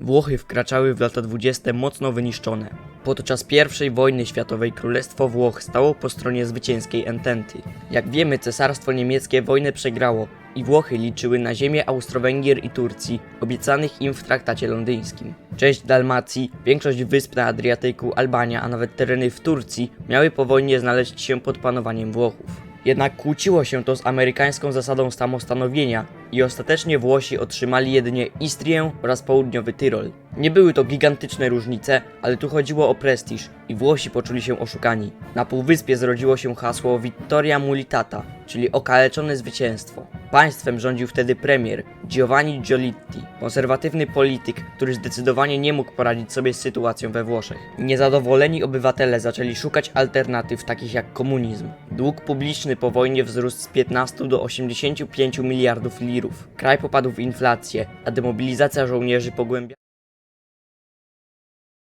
Włochy wkraczały w lata 20 mocno wyniszczone. Podczas I wojny światowej Królestwo Włoch stało po stronie zwycięskiej Ententy. Jak wiemy, Cesarstwo Niemieckie wojnę przegrało i Włochy liczyły na ziemię Austro-Węgier i Turcji, obiecanych im w traktacie londyńskim. Część Dalmacji, większość wysp na Adriatyku, Albania, a nawet tereny w Turcji miały po wojnie znaleźć się pod panowaniem Włochów. Jednak kłóciło się to z amerykańską zasadą samostanowienia i ostatecznie Włosi otrzymali jedynie Istrię oraz południowy Tyrol. Nie były to gigantyczne różnice, ale tu chodziło o prestiż i Włosi poczuli się oszukani. Na półwyspie zrodziło się hasło Vittoria Mulitata, czyli okaleczone zwycięstwo. Państwem rządził wtedy premier Giovanni Giolitti, konserwatywny polityk, który zdecydowanie nie mógł poradzić sobie z sytuacją we Włoszech. Niezadowoleni obywatele zaczęli szukać alternatyw takich jak komunizm. Dług publiczny po wojnie wzrósł z 15 do 85 miliardów lirów. Kraj popadł w inflację, a demobilizacja żołnierzy pogłębia